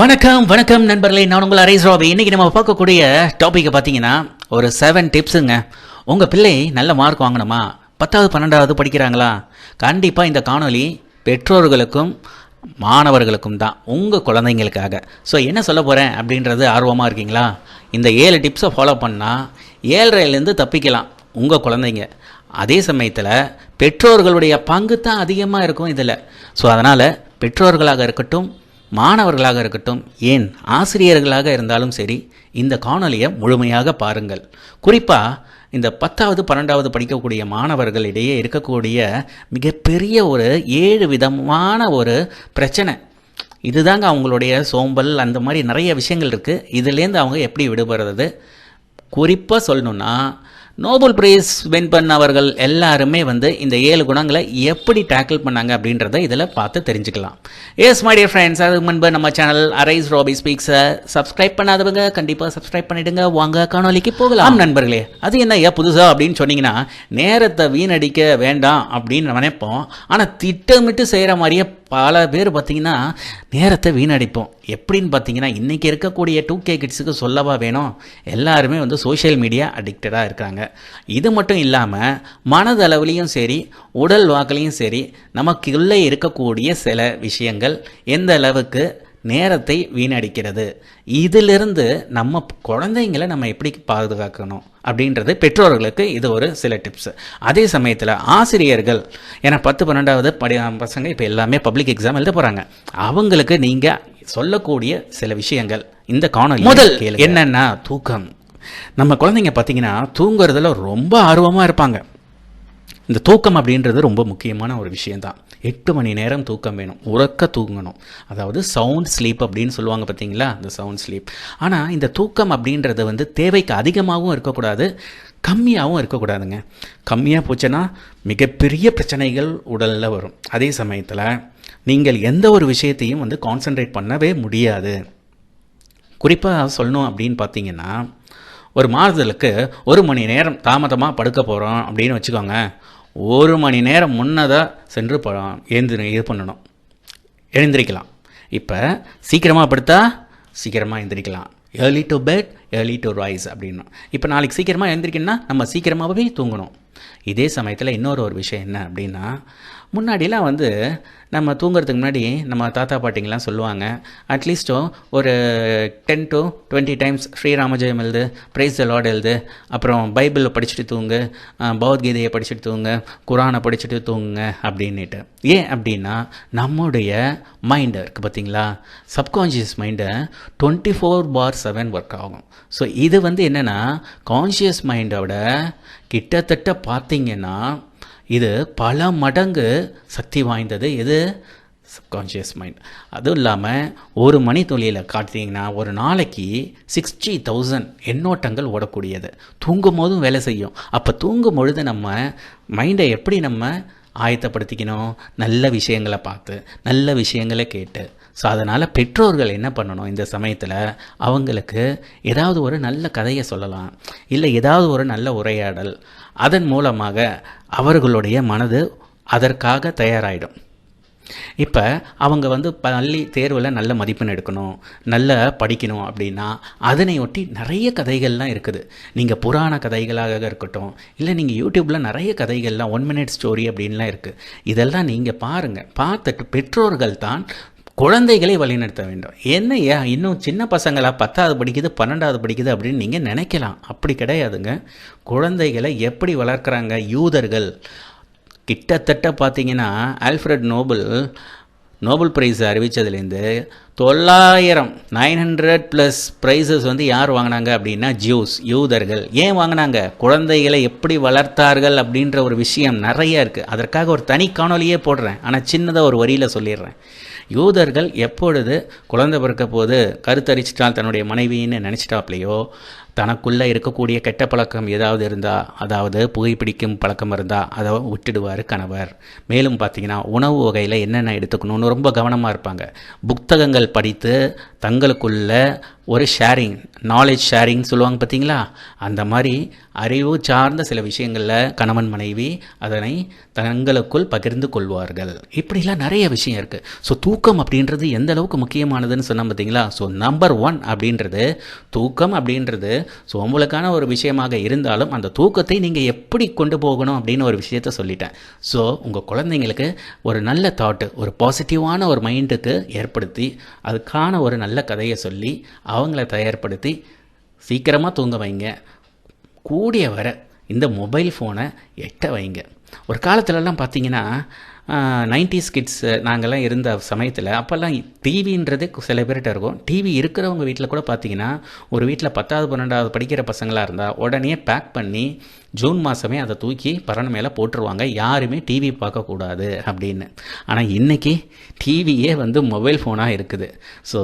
வணக்கம் வணக்கம் நண்பர்களே. நான் உங்கள் அரேஸ் ராபி. இன்றைக்கி நம்ம பார்க்கக்கூடிய டாப்பிக்கை பார்த்தீங்கன்னா ஒரு செவன் டிப்ஸுங்க உங்கள் பிள்ளை நல்ல மார்க் வாங்கணுமா? பத்தாவது பன்னெண்டாவது படிக்கிறாங்களா? கண்டிப்பாக இந்த காணொளி பெற்றோர்களுக்கும் மாணவர்களுக்கும் தான். உங்கள் குழந்தைங்களுக்காக. ஸோ என்ன சொல்ல போகிறேன் அப்படின்றது ஆர்வமாக இருக்கீங்களா? இந்த ஏழு டிப்ஸை ஃபாலோ பண்ணால் ஏழரைலேருந்து தப்பிக்கலாம் உங்கள் குழந்தைங்க. அதே சமயத்தில் பெற்றோர்களுடைய பங்கு தான் அதிகமாக இருக்கும் இதில். ஸோ அதனால் பெற்றோர்களாக இருக்கட்டும் மாணவர்களாக இருக்கட்டும் ஏன் ஆசிரியர்களாக இருந்தாலும் சரி இந்த காணொலியை முழுமையாக பாருங்கள். குறிப்பாக இந்த பத்தாவது பன்னெண்டாவது படிக்கக்கூடிய மாணவர்களிடையே இருக்கக்கூடிய மிகப்பெரிய ஒரு ஏழு விதமான ஒரு பிரச்சனை. இதுதாங்க அவங்களுடைய சோம்பல் அந்த மாதிரி நிறைய விஷயங்கள் இருக்குது இதுலேருந்து அவங்க எப்படி விடுபடுறது? குறிப்பாக சொல்லணுன்னா நோபல் பிரைஸ் வின் பண்ணவர்கள் எல்லாருமே வந்து இந்த ஏழு குணங்களை எப்படி டேக்கிள் பண்ணாங்க அப்படின்றத இதில் பார்த்து தெரிஞ்சுக்கலாம். எஸ் மை டியர் ஃப்ரெண்ட்ஸ் அதுக்கு முன்பு நம்ம சேனல் அரைஸ் ராபி ஸ்பீக்ஸை சப்ஸ்கிரைப் பண்ணாதவங்க கண்டிப்பாக சப்ஸ்கிரைப் பண்ணிடுங்க. வாங்க காணொலிக்கு போகலாம். நண்பர்களே அது என்ன ஏன் புதுசா அப்படின்னு சொன்னீங்கன்னா நேரத்தை வீணடிக்க வேண்டாம் அப்படின்னு நினைப்போம். ஆனால் திட்டமிட்டு செய்கிற மாதிரியே பல பேர் பார்த்திங்கன்னா நேரத்தை வீணடிப்போம். எப்படின்னு பார்த்தீங்கன்னா இன்றைக்கி இருக்கக்கூடிய டூ கே கிட்ஸுக்கு சொல்லவா வேணும்? எல்லாருமே வந்து சோஷியல் மீடியா அடிக்டடாக இருக்காங்க. இது மட்டும் இல்லாமல் மனதளவுலேயும் சரி உடல் வாக்குலேயும் சரி நமக்குள்ளே இருக்கக்கூடிய சில விஷயங்கள் எந்த அளவுக்கு நேரத்தை வீணடிக்கிறது. இதிலிருந்து நம்ம குழந்தைங்களை நம்ம எப்படி பாதுகாக்கணும் அப்படின்றது பெற்றோர்களுக்கு இது ஒரு சில டிப்ஸ் அதே சமயத்தில் ஆசிரியர்கள் ஏன்னா பத்து பன்னெண்டாவது படி பசங்க இப்போ எல்லாமே பப்ளிக் எக்ஸாம் எழுத போகிறாங்க அவங்களுக்கு நீங்கள் சொல்லக்கூடிய சில விஷயங்கள் இந்த காணொலி முதல் என்னன்னா தூக்கம். நம்ம குழந்தைங்க பார்த்தீங்கன்னா தூங்குறதுல ரொம்ப ஆர்வமாக இருப்பாங்க. இந்த தூக்கம் அப்படின்றது ரொம்ப முக்கியமான ஒரு விஷயந்தான் எட்டு மணி நேரம் தூக்கம் வேணும். உறக்க தூங்கணும். அதாவது சவுண்ட் ஸ்லீப் அப்படின்னு சொல்லுவாங்க பார்த்தீங்களா? இந்த சவுண்ட் ஸ்லீப் ஆனால் இந்த தூக்கம் அப்படின்றது வந்து தேவைக்கு அதிகமாகவும் இருக்கக்கூடாது கம்மியாகவும் இருக்கக்கூடாதுங்க. கம்மியாக போச்சுன்னா மிகப்பெரிய பிரச்சனைகள் உடலில் வரும். அதே சமயத்தில் நீங்கள் எந்த ஒரு விஷயத்தையும் வந்து கான்சென்ட்ரேட் பண்ணவே முடியாது. குறிப்பாக சொல்லணும் அப்படின்னு பார்த்தீங்கன்னா ஒரு மாறுதலுக்கு ஒரு மணி நேரம் தாமதமாக படுக்க போகிறோம் அப்படின்னு வச்சுக்கோங்க. ஒரு மணி நேரம் முன்னதாக சென்று ப எழுந்து இது பண்ணணும். எழுந்திரிக்கலாம். இப்போ சீக்கிரமாக படுத்தா சீக்கிரமாக எழுந்திரிக்கலாம் early to bed early to rise அப்படின்னு இப்போ நாளைக்கு சீக்கிரமாக எழுந்திரிக்கணும்னா நம்ம சீக்கிரமாகவே தூங்கணும். இதே சமயத்தில் இன்னொரு ஒரு விஷயம் என்ன அப்படின்னா முன்னாடிலாம் வந்து நம்ம தூங்குறதுக்கு முன்னாடி நம்ம தாத்தா பாட்டிங்கெலாம் சொல்லுவாங்க அட்லீஸ்ட்டும் ஒரு டென் டு டுவெண்ட்டி டைம்ஸ் ஸ்ரீராமஜெயம் எழுது பிரைஸ் த லார்ட் எழுது அப்புறம் பைபிளில் படிச்சுட்டு தூங்கு பௌத்கீதையை படிச்சுட்டு தூங்கு குரானை படிச்சுட்டு தூங்குங்க அப்படின்னுட்டு. ஏன் அப்படின்னா நம்முடைய மைண்டு இருக்குது பார்த்தீங்களா சப்கான்ஷியஸ் மைண்டை twenty four by seven work ஆகும். ஸோ இது வந்து என்னென்னா கான்ஷியஸ் மைண்டோட கிட்டத்தட்ட பார்த்தீங்கன்னா இது பல மடங்கு சக்தி வாய்ந்தது. இது சப்கான்ஷியஸ் மைண்ட் அதுவும் இல்லாமல் ஒரு மணி தொழிலில் காட்டிங்கன்னா ஒரு நாளைக்கு சிக்ஸ்டி தௌசண்ட் எண்ணோட்டங்கள் ஓடக்கூடியது. தூங்கும் போதும் வேலை செய்யும். அப்போ தூங்கும் பொழுது நம்ம மைண்டை எப்படி நம்ம ஆயத்தப்படுத்திக்கணும்? நல்ல விஷயங்களை பார்த்து நல்ல விஷயங்களை கேட்டு. ஸோ அதனால் பெற்றோர்கள் என்ன பண்ணணும் இந்த சமயத்தில்? அவங்களுக்கு ஏதாவது ஒரு நல்ல கதையை சொல்லலாம். இல்லை ஏதாவது ஒரு நல்ல உரையாடல். அதன் மூலமாக அவர்களுடைய மனது அதற்காக தயாராகிடும் இப்போ அவங்க வந்து பள்ளி தேர்வில் நல்ல மதிப்பெண் எடுக்கணும். நல்ல படிக்கணும் அப்படின்னா அதனை ஒட்டி நிறைய கதைகள்லாம் இருக்குது. நீங்கள் புராண கதைகளாக இருக்கட்டும் இல்லை நீங்கள் யூடியூப்பில் நிறைய கதைகள்லாம் ஒன் மினிட் ஸ்டோரி அப்படின்லாம் இருக்குது இதெல்லாம் நீங்கள் பாருங்கள் பார்த்துட்டு பெற்றோர்கள் தான் குழந்தைகளை வழிநடத்த வேண்டும். என்ன ஏன் இன்னும் சின்ன பசங்களாக பத்தாவது படிக்குது பன்னெண்டாவது படிக்குது அப்படின்னு நீங்கள் நினைக்கலாம். அப்படி கிடையாதுங்க. குழந்தைகளை எப்படி வளர்க்குறாங்க யூதர்கள்? கிட்டத்தட்ட பார்த்தீங்கன்னா ஆல்ஃப்ரட் நோபல் நோபல் பிரைஸ் அறிவித்ததுலேருந்து தொள்ளாயிரம் நைன் ஹண்ட்ரட் ப்ளஸ் ப்ரைஸஸ் வந்து யார் வாங்கினாங்க அப்படின்னா ஜூஸ் யூதர்கள். ஏன் வாங்கினாங்க? குழந்தைகளை எப்படி வளர்த்தார்கள் அப்படின்ற ஒரு விஷயம் நிறைய இருக்குது அதற்காக ஒரு தனி காணொலியே போடுறேன். ஆனால் சின்னதாக ஒரு வரியில் சொல்லிடுறேன். யூதர்கள் எப்பொழுது குழந்தை பிறக்க போது கருத்தரிச்சிட்டால் தன்னுடைய மனைவின்னு நினச்சிட்டாப்லையோ? தனக்குள்ளே இருக்கக்கூடிய கெட்ட பழக்கம் ஏதாவது இருந்தால் அதாவது புகைப்பிடிக்கும் பழக்கம் இருந்தால் அதை விட்டுடுவார் கணவர். மேலும் பார்த்தீங்கன்னா உணவு வகையில் என்னென்ன எடுத்துக்கணும்னு ரொம்ப கவனமாக இருப்பாங்க. புத்தகங்கள் படித்து தங்களுக்குள்ள ஒரு ஷேரிங் நாலேஜ் ஷேரிங் சொல்லுவாங்க பார்த்தீங்களா? அந்த மாதிரி அறிவு சார்ந்த சில விஷயங்களில் கணவன் மனைவி அதனை தங்களுக்குள் பகிர்ந்து கொள்வார்கள். இப்படிலாம் நிறைய விஷயம் இருக்குது ஸோ தூக்கம் அப்படின்றது எந்த அளவுக்கு முக்கியமானதுன்னு சொன்னோம் பார்த்தீங்களா? ஸோ நம்பர் ஒன் அப்படின்றது தூக்கம் அப்படின்றது. ஸோ உங்களுக்கான ஒரு விஷயமாக இருந்தாலும் அந்த தூக்கத்தை நீங்கள் எப்படி கொண்டு போகணும் அப்படின்னு ஒரு விஷயத்த சொல்லிட்டேன். ஸோ உங்கள் குழந்தைங்களுக்கு ஒரு நல்ல தாட்டு ஒரு பாசிட்டிவான ஒரு மைண்டுக்கு ஏற்படுத்தி அதுக்கான ஒரு நல்ல கதையை சொல்லி அவங்கள தயார்படுத்தி சீக்கிரமாக தூங்க வைங்க. கூடிய வர இந்த மொபைல் ஃபோனை எட்ட வைங்க. ஒரு காலத்துலலாம் பார்த்தீங்கன்னா நைன்டிஸ் கிட்ஸ் நாங்கள்லாம் இருந்த சமயத்தில் அப்போல்லாம் டிவின்றது சில பேர்கிட்ட இருக்கும். டிவி இருக்கிறவங்க வீட்டில் கூட பார்த்தீங்கன்னா ஒரு வீட்டில் பத்தாவது பன்னெண்டாவது படிக்கிற பசங்களாக இருந்தால் உடனே பேக் பண்ணி ஜூன் மாதமே அதை தூக்கி பரண மேலே போட்டுருவாங்க. யாருமே டிவி பார்க்கக்கூடாது அப்படின்னு. ஆனால் இன்றைக்கி டிவியே வந்து மொபைல் ஃபோனாக இருக்குது. ஸோ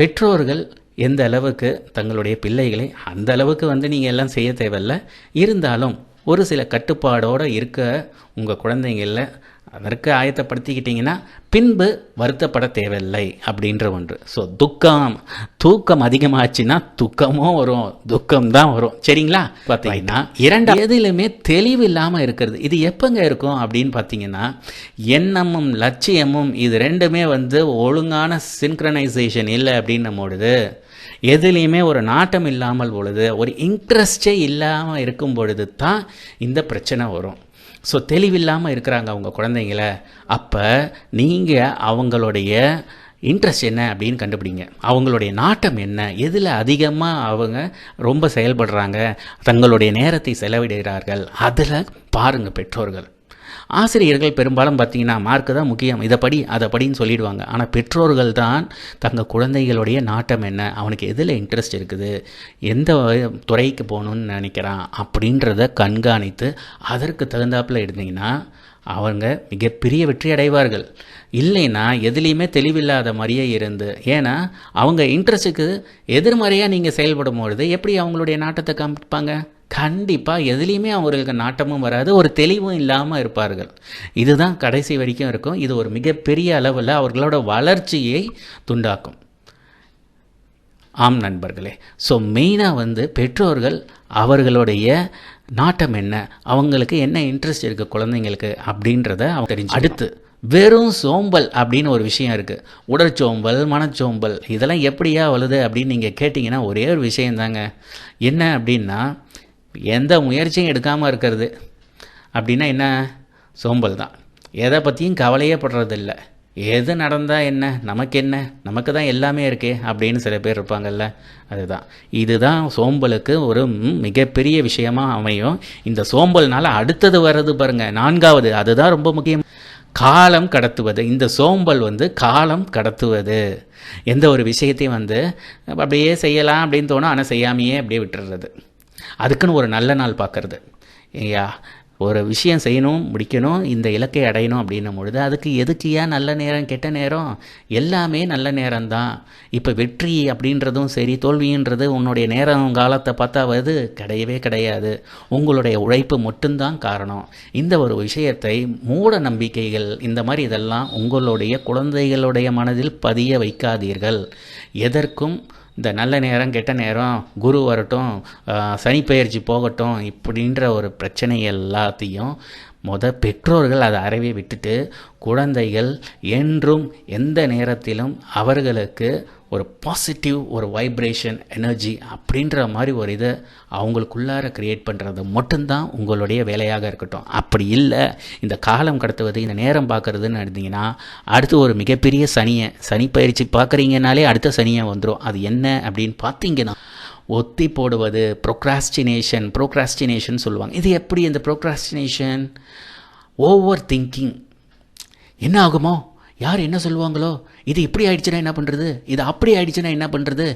பெற்றோர்கள் எந்த அளவுக்கு தங்களுடைய பிள்ளைகளை அந்த அளவுக்கு வந்து நீங்கள் எல்லாம் செய்ய தேவையில்ல. இருந்தாலும் ஒரு சில கட்டுப்பாடோடு இருக்க உங்கள் குழந்தைங்கள அதற்கு ஆயத்தப்படுத்திக்கிட்டிங்கன்னா பின்பு வருத்தப்பட தேவையில்லை அப்படின்ற ஒன்று. ஸோ துக்கம் தூக்கம் அதிகமாச்சுன்னா துக்கமும் வரும் துக்கம் தான் வரும். சரிங்களா? பார்த்தீங்கன்னா இரண்டு எதிலுமே தெளிவு இல்லாமல் இருக்கிறது. இது எப்போங்க இருக்கும் அப்படின்னு பார்த்தீங்கன்னா எண்ணமும் லட்சியமும் இது ரெண்டுமே வந்து ஒழுங்கான சின்க்ரனைசேஷன் இல்லை அப்படின்னும் பொழுது எதுலேயுமே ஒரு நாட்டம் இல்லாமல் பொழுது ஒரு இன்ட்ரெஸ்டே இல்லாமல் இருக்கும் பொழுது தான் இந்த பிரச்சனை வரும். ஸோ தெளிவில்லாமல் இருக்கிறாங்க அவங்க குழந்தைங்கள. அப்போ நீங்கள் அவங்களுடைய இன்ட்ரெஸ்ட் என்ன அப்படின்னு கண்டுபிடிங்க. அவங்களுடைய நாட்டம் என்ன? எதில் அதிகமாக அவங்க ரொம்ப செயல்படுறாங்க? தங்களுடைய நேரத்தை செலவிடுகிறார்கள்? அதில் பாருங்கள் பெற்றோர்கள். ஆசிரியர்கள் பெரும்பாலும் பார்த்தீங்கன்னா மார்க்கு தான் முக்கியம். இதை படி அதை படின்னு சொல்லிடுவாங்க. ஆனால் பெற்றோர்கள் தான் தங்கள் குழந்தைகளுடைய நாட்டம் என்ன? அவனுக்கு எதில் இன்ட்ரெஸ்ட் இருக்குது? எந்த துறைக்கு போகணுன்னு நினைக்கிறான்? அப்படின்றத கண்காணித்து அதற்கு தகுந்தாப்பில் இருந்தீங்கன்னா அவங்க மிகப்பெரிய வெற்றி அடைவார்கள். இல்லைன்னா எதுலேயுமே தெளிவில்லாத மாதிரியே இருந்து ஏன்னா அவங்க இன்ட்ரெஸ்ட்டுக்கு எதிர்மறையாக நீங்கள் செயல்படும் பொழுது எப்படி அவங்களுடைய நாட்டத்தை காமிப்பாங்க? கண்டிப்பாக எதுலேயுமே அவங்களுக்கு நாட்டமும் வராது ஒரு தெளிவும் இல்லாமல் இருப்பார்கள். இதுதான் கடைசி வரைக்கும் இருக்கும். இது ஒரு மிகப்பெரிய அளவில் அவர்களோட வளர்ச்சியை துண்டாக்கும். ஆம் நண்பர்களே ஸோ மெயினாக வந்து பெற்றோர்கள் அவர்களுடைய நாட்டம் என்ன? அவங்களுக்கு என்ன இன்ட்ரெஸ்ட் இருக்குது குழந்தைங்களுக்கு அப்படின்றத அவங்க தெரிஞ்சு அடுத்து வெறும் சோம்பல் அப்படின்னு ஒரு விஷயம் இருக்குது உடற்சோம்பல் மனச்சோம்பல் இதெல்லாம் எப்படியா வலுது அப்படின்னு நீங்கள் கேட்டிங்கன்னா ஒரே ஒரு விஷயந்தாங்க என்ன அப்படின்னா எந்த முயற்சியும் எடுக்காமல் இருக்கிறது. அப்படின்னா என்ன? சோம்பல் தான். எதை பற்றியும் கவலையே படுறதில்ல. எது நடந்தால் என்ன? நமக்கு என்ன? நமக்கு தான் எல்லாமே இருக்கே அப்படின்னு சில பேர் இருப்பாங்கல்ல. அதுதான். இதுதான் சோம்பலுக்கு ஒரு மிகப்பெரிய விஷயமாக அமையும். இந்த சோம்பல்னால் அடுத்தது வர்றது பாருங்கள் நான்காவது அதுதான் ரொம்ப முக்கியம். காலம் கடத்துவது. இந்த சோம்பல் வந்து காலம் கடத்துவது. எந்த ஒரு விஷயத்தையும் வந்து அப்படியே செய்யலாம் அப்படின்னு தோணும். ஆனால் செய்யாமையே அப்படியே விட்டுறது. அதுக்குன்னு ஒரு நல்ல நாள் பார்க்குறது. ஐயா ஒரு விஷயம் செய்யணும் முடிக்கணும் இந்த இலக்கை அடையணும் அப்படின்னும் பொழுது அதுக்கு எதுக்கு ஏன் நல்ல நேரம் கெட்ட நேரம்? எல்லாமே நல்ல நேரம்தான். இப்போ வெற்றி அப்படின்றதும் சரி தோல்வின்றது உன்னுடைய நேரம் காலத்தை பார்த்தாவது கிடையவே கிடையாது. உங்களுடைய உழைப்பு மட்டும்தான் காரணம். இந்த ஒரு விஷயத்தை மூட நம்பிக்கைகள் இந்த மாதிரி இதெல்லாம் உங்களுடைய குழந்தைகளுடைய மனதில் பதிய வைக்காதீர்கள். எதற்கும் இந்த நல்ல நேரம் கெட்ட நேரம் குரு வரட்டும் சனிப்பெயர்ச்சி சனி போகட்டும் இப்படின்ற ஒரு பிரச்சனை எல்லாத்தையும் முத பெற்றோர்கள் அதை அறவே விட்டுட்டு குழந்தைகள் என்றும் எந்த நேரத்திலும் அவர்களுக்கு ஒரு பாசிட்டிவ் ஒரு வைப்ரேஷன் எனர்ஜி அப்படின்ற மாதிரி ஒரு இதை அவங்களுக்குள்ளார க்ரியேட் பண்ணுறது மட்டும்தான் உங்களுடைய வேலையாக இருக்கட்டும். அப்படி இல்லை இந்த காலம் கடத்துவது இந்த நேரம் பார்க்குறதுன்னு இருந்தீங்கன்னா அடுத்து ஒரு மிகப்பெரிய சனியை சனி பயிற்சி பார்க்குறீங்கனாலே அடுத்த சனியை வந்துடும் அது என்ன அப்படின்னு பார்த்தீங்கன்னா ஒத்தி போடுவது ப்ரொக்ராஸ்டினேஷன் ப்ரோக்ராஸ்டினேஷன் சொல்லுவாங்க. இது எப்படி இந்த ப்ரோக்ராஸ்டினேஷன் ஓவர் திங்கிங் என்ன ஆகுமோ? யார் என்ன சொல்லுவாங்களோ? இது இப்படி ஆயிடுச்சுன்னா என்ன பண்ணுறது இது அப்படி ஆயிடுச்சுன்னா என்ன பண்ணுறது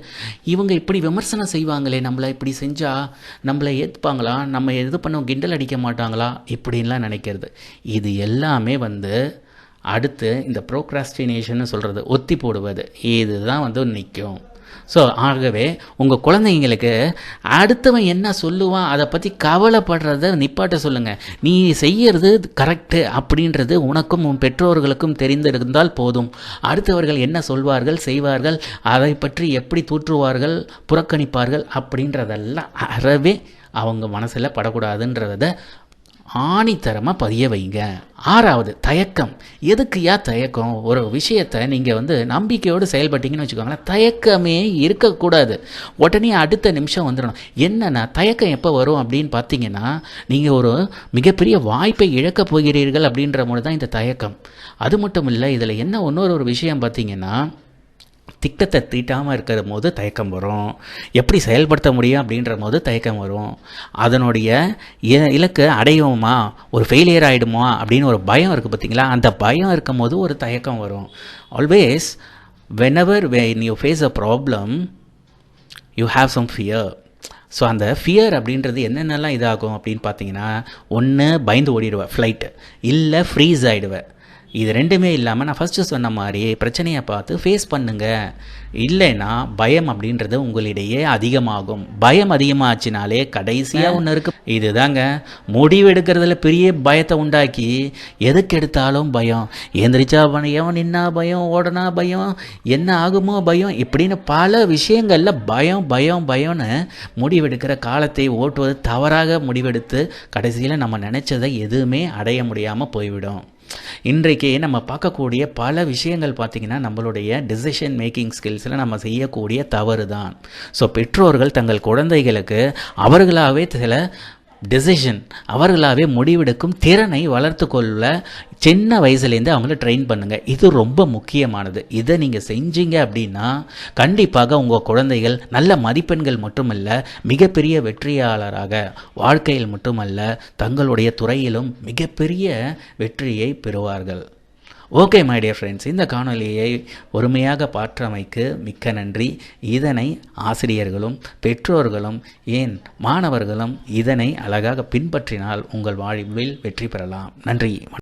இவங்க இப்படி விமர்சனம் செய்வாங்களே நம்மளை இப்படி செஞ்சால் நம்மளை ஏற்றுப்பாங்களா நம்ம எது பண்ணோம் கிண்டல் அடிக்க மாட்டாங்களா? இப்படின்லாம் நினைக்கிறது. இது எல்லாமே வந்து அடுத்து இந்த ப்ரோக்ராஸ்டினேஷன் சொல்கிறது ஒத்தி போடுவது. இதுதான் வந்து நிற்கும் ஸோ ஆகவே உங்கள் குழந்தைங்களுக்கு அடுத்தவன் என்ன சொல்லுவான் அதை பற்றி கவலைப்படுறத நிப்பாட்ட சொல்லுங்கள் நீ செய்யறது கரெக்டு அப்படின்றது உனக்கும் உன் பெற்றோர்களுக்கும் தெரிந்திருந்தால் போதும். அடுத்தவர்கள் என்ன சொல்வார்கள் செய்வார்கள் அதை பற்றி எப்படி தூற்றுவார்கள் புறக்கணிப்பார்கள் அப்படின்றதெல்லாம் அறவே அவங்க மனசில் படக்கூடாதுன்றத ஆணித்தரமாக பதிய வைங்க. ஆறாவது தயக்கம். எதுக்குயா தயக்கம்? ஒரு விஷயத்தை நீங்கள் வந்து நம்பிக்கையோடு செயல்பட்டீங்கன்னு வச்சுக்கோங்களேன் தயக்கமே இருக்கக்கூடாது. உடனே அடுத்த நிமிஷம் வந்துடணும். என்னென்னா தயக்கம் எப்போ வரும் அப்படின்னு பார்த்தீங்கன்னா நீங்கள் ஒரு மிகப்பெரிய வாய்ப்பை இழக்கப் போகிறீர்கள் அப்படின்ற மூலம் தான் இந்த தயக்கம். அது மட்டும் இல்லை இதில் என்ன இன்னொரு ஒரு விஷயம் பார்த்தீங்கன்னா திட்டத்தை தீட்டாமல் இருக்கிற போது தயக்கம் வரும். எப்படி செயல்படுத்த முடியும் அப்படின்ற போது தயக்கம் வரும். அதனுடைய இலக்கு அடையுமா? ஒரு ஃபெயிலியர் ஆகிடுமா அப்படின்னு ஒரு பயம் இருக்குது பார்த்தீங்களா அந்த பயம் இருக்கும் போது ஒரு தயக்கம் வரும். Always whenever when you face a problem you have some fear so அந்த ஃபியர் அப்படின்றது என்னென்னலாம் இதாகும் அப்படின்னு பார்த்தீங்கன்னா ஒன்று பயந்து ஓடிடுவேன் ஃப்ளைட்டு இல்லை ஃப்ரீஸ் ஆகிடுவேன் இது ரெண்டுமே இல்லாமல் நான் ஃபஸ்ட்டு சொன்ன மாதிரி பிரச்சனையை பார்த்து ஃபேஸ் பண்ணுங்க. இல்லைன்னா பயம் அப்படின்றது உங்களிடையே அதிகமாகும். பயம் அதிகமாச்சுனாலே கடைசியாக ஒன்று இருக்கு. இதுதாங்க. முடிவெடுக்கிறதுல பெரிய பயத்தை உண்டாக்கி எதுக்கு எடுத்தாலும் பயம். எந்திரிச்சா பயம் நின்னா பயம் ஓடனா பயம் என்ன ஆகுமோ பயம். இப்படின்னு பல விஷயங்களில் பயம் பயம் பயம்னு முடிவெடுக்கிற காலத்தை ஓட்டுவது தவறாக முடிவெடுத்து கடைசியில் நம்ம நினச்சதை எதுவுமே அடைய முடியாமல் போய்விடும். இன்றைக்கு நம்ம பார்க்கக்கூடிய பல விஷயங்கள் பார்த்திங்கன்னா நம்மளுடைய டிசிஷன் மேக்கிங் ஸ்கில்ஸில் நம்ம செய்யக்கூடிய தவறு தான் ஸோ பெற்றோர்கள் தங்கள் குழந்தைகளுக்கு அவர்களாகவே சில டெசிஷன் அவர்களாகவே முடிவெடுக்கும் திறனை வளர்த்து கொள்ள சின்ன வயசுலேருந்து அவங்கள ட்ரெயின் பண்ணுங்கள் இது ரொம்ப முக்கியமானது. இதை நீங்கள் செஞ்சீங்க அப்படின்னா கண்டிப்பாக உங்கள் குழந்தைகள் நல்ல மதிப்பெண்கள் மட்டுமல்ல மிகப்பெரிய வெற்றியாளராக வாழ்க்கையில் மட்டுமல்ல தங்களுடைய துறையிலும் மிகப்பெரிய வெற்றியை பெறுவார்கள். ஓகே மை டியர் ஃப்ரெண்ட்ஸ் இந்த காணொலியை பொறுமையாக பாற்றமைக்கு மிக்க நன்றி. இதனை ஆசிரியர்களும் பெற்றோர்களும் ஏன் மாணவர்களும் இதனை அழகாக பின்பற்றினால் உங்கள் வாழ்வில் வெற்றி பெறலாம். நன்றி.